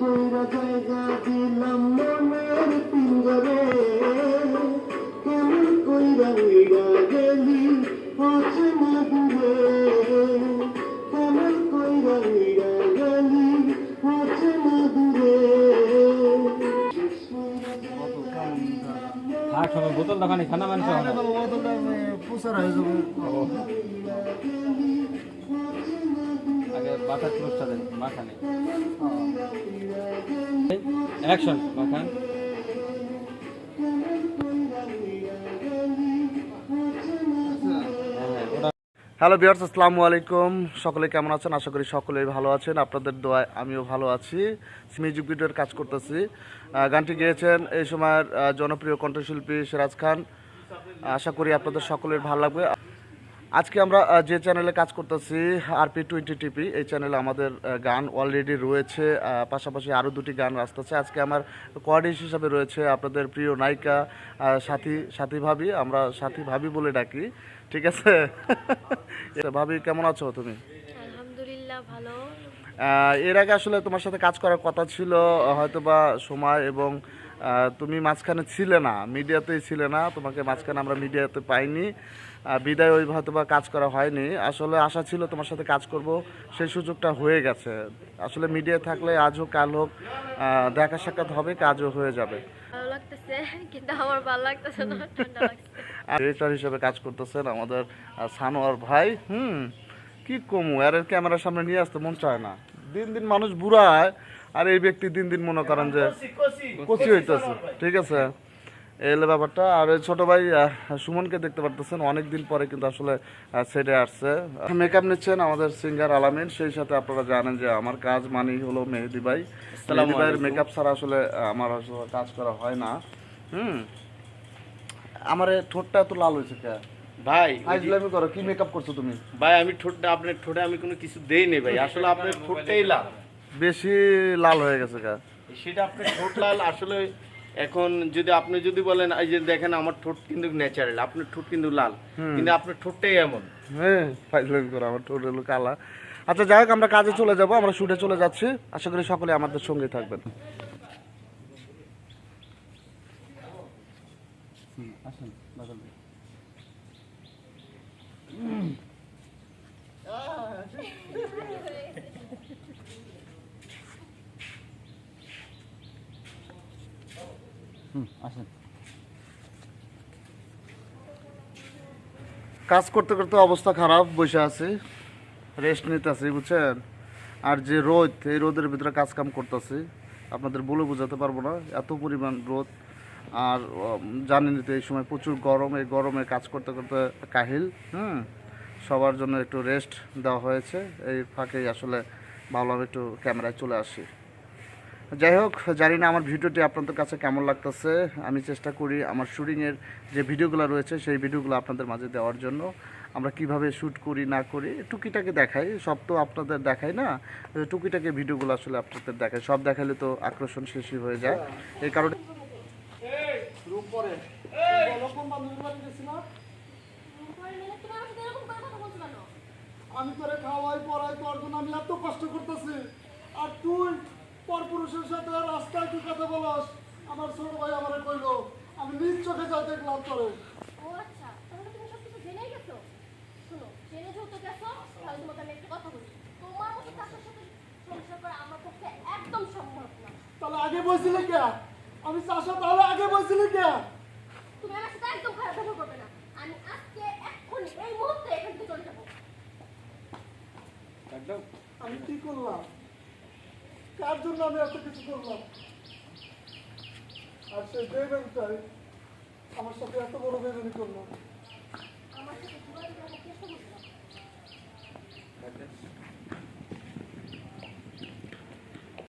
কইরা জায়গা দিলাম মনের পিঞ্জরে। কেমন কইরা উইরা গেলি অচেনা দূরে কেমন কইরা উইরা গেলি অচেনা দূরে থাক সময় বোতল দোকানে খানা মাংস হয় না। আগে বাতার ক্লোজটা দেন মাখানে অ্যাকশন মাখান হ্যাঁ, হ্যালো বিয়ার্স আসসালামু আলাইকুম সকলে কেমন আছেন? আশা করি সকলেই ভালো আছেন। আপনাদের দোয়ায় আমিও ভালো আছি। মিউজিক ভিডিওর কাজ করতেছি। গানটি গেয়েছেন এই সময়ের জনপ্রিয় কণ্ঠশিল্পী সিরাজ খান। আশা করি আপনাদের সকলের ভালো লাগবে। আজকে আমরা যে চ্যানেলে কাজ করতেছি আরপি টোয়েন্টি টিপি এই চ্যানেলে আমাদের গান অলরেডি রয়েছে পাশাপাশি আরও দুটি গান আসতেছে। আজকে আমার কোয়ার্ডিস হিসাবে রয়েছে আপনাদের প্রিয় নায়িকা সাথী সাথী ভাবি। আমরা সাথী ভাবি বলে ডাকি ঠিক আছে? ভাবি কেমন আছো তুমি? আলহামদুলিল্লাহ ভালো। এর আগে আসলে তোমার সাথে কাজ করার কথা ছিল হয়তোবা সময় এবং তুমি মাঝখানে ছিলে না মিডিয়াতেই ছিলে না তোমাকে মাঝখানে আমরা মিডিয়াতে পাইনি। বিদায় ওই হয়তো বা কাজ করা হয়নি। আসলে আশা ছিল তোমার সাথে কাজ করব সেই সুযোগটা হয়ে গেছে। আসলে মিডিয়া থাকলে আজ হোক কাল হোক দেখা সাক্ষাৎ হবে কাজও হয়ে যাবে। ভালো লাগতেছে কিন্তু আমার ভালো লাগতেছে না ডিরেক্টর হিসেবে কাজ করতেছেন আমাদের সানোয়ার ভাই হুম কি কমু আর এর ক্যামেরার সামনে নিয়ে আসতে মন চায় না। দিন দিন মানুষ বুড়া হয় আর এই ব্যক্তি দিন দিন মনে করেন যে কচি হইতেছে। ঠিক আছে? এই হলো ব্যাপারটা আর ছোট ভাই সুমনকে দেখতে পারতেছেন অনেক দিন পরে কিন্তু আসলে সেটে আসছে। মেকআপ নিচ্ছেন আমাদের সিঙ্গার আলামিন সেই সাথে আপনারা জানেন যে আমার কাজ মানেই হলো মেহেদি ভাই। মেহেদি ভাইয়ের মেকআপ ছাড়া আসলে আমার আসলে কাজ করা হয় না। হুম? আমার এই ঠোঁটটা এত লাল হয়েছে কে? ভাই আইজলামি করো কি মেকআপ করছ তুমি? ভাই আমি ঠোঁটটা আপনার ঠোঁটে আমি কোনো কিছু দেই নি ভাই। আসলে আপনার ঠোঁটটাই লাল। বেশি লাল হয়ে গেছে গা। সেটা আপনার ঠোঁট লাল আসলে এখন যদি আপনি যদি বলেন এই যে দেখেন আমার ঠোঁট কিন্তু ন্যাচারাল আপনার ঠোঁট কিন্তু লাল কিন্তু আপনার ঠোঁটটাই এমন। হ্যাঁ ফাইজলামি করে আমার ঠোঁট হলো কালা। আচ্ছা যাই হোক আমরা কাজে চলে যাব আমরা শুটে চলে যাচ্ছি। আশা করি সকলে আমাদের সঙ্গে থাকবেন। আসেন বাদল ভাই। হুম আসেন। কাজ করতে করতে অবস্থা খারাপ, বসে আছি রেস্ট নিতে আছি বুঝছেন? আর যে রোদ, এই রোদের ভিতরে কাজ কাম করতেছি, আপনাদের বলে বোঝাতে পারব না, এত পরিমাণ রোদ। আর জানেনই তো এই সময় প্রচুর গরম, এই গরমে কাজ করতে করতে কাহিল, হুম? সবার জন্য একটু রেস্ট দেওয়া হয়েছে, এই ফাঁকেই আসলে ভালোভাবে একটু ক্যামেরায় চলে আসি। যাই হোক, জানি না আমার ভিডিওটি আপনাদের কাছে কেমন লাগতেছে। আমি চেষ্টা করি আমার শুটিংয়ের যে ভিডিওগুলো রয়েছে, সেই ভিডিওগুলো আপনাদের মাঝে দেওয়ার জন্য। আমরা কীভাবে শ্যুট করি, না করি, টুকিটাকে দেখাই। সব তো আপনাদের দেখাই না। টুকিটাকে ভিডিওগুলো আসলে আপনাদের দেখাই। সব দেখালে তো আকর্ষণ শেষই হয়ে যায়। এই কারণে আমি তোরে খাওয়াই, পড়াই, তোর জন্য আমি এত কষ্ট করতেছি। আর তুই পরপুরুষের সাথে রাস্তায় তুই কথা বলস? আমার ছোট ভাই আমারে কইলো আমি নিজ চোখে যা দেখলাম তোরে ও আচ্ছা তাহলে তুমি সব কিছু জেনেই গেছো? শোনো জেনে যেহেতু গেছো? তাহলে তোমাকে আমি একটা কথা বলি। তোমার মতো তার সাথে সংসার করা আমার পক্ষে একদম সম্ভব না। তাহলে আগে বলছিলি কে? আমি চাষা তাহলে আগে বলছিলি কে? তুমি আমার সাথে একদম খারাপ ব্যবহার করবে না। আমি আজকে এক্ষুনি এই মুহূর্তে এখান থেকে চলে যাব। একদম। আমি কি করলাম? কার জন্য আমি এত কিছু করলাম। আর সে যে ব্যাংকটাই আমার সাথে এত বড় বেদনি করল।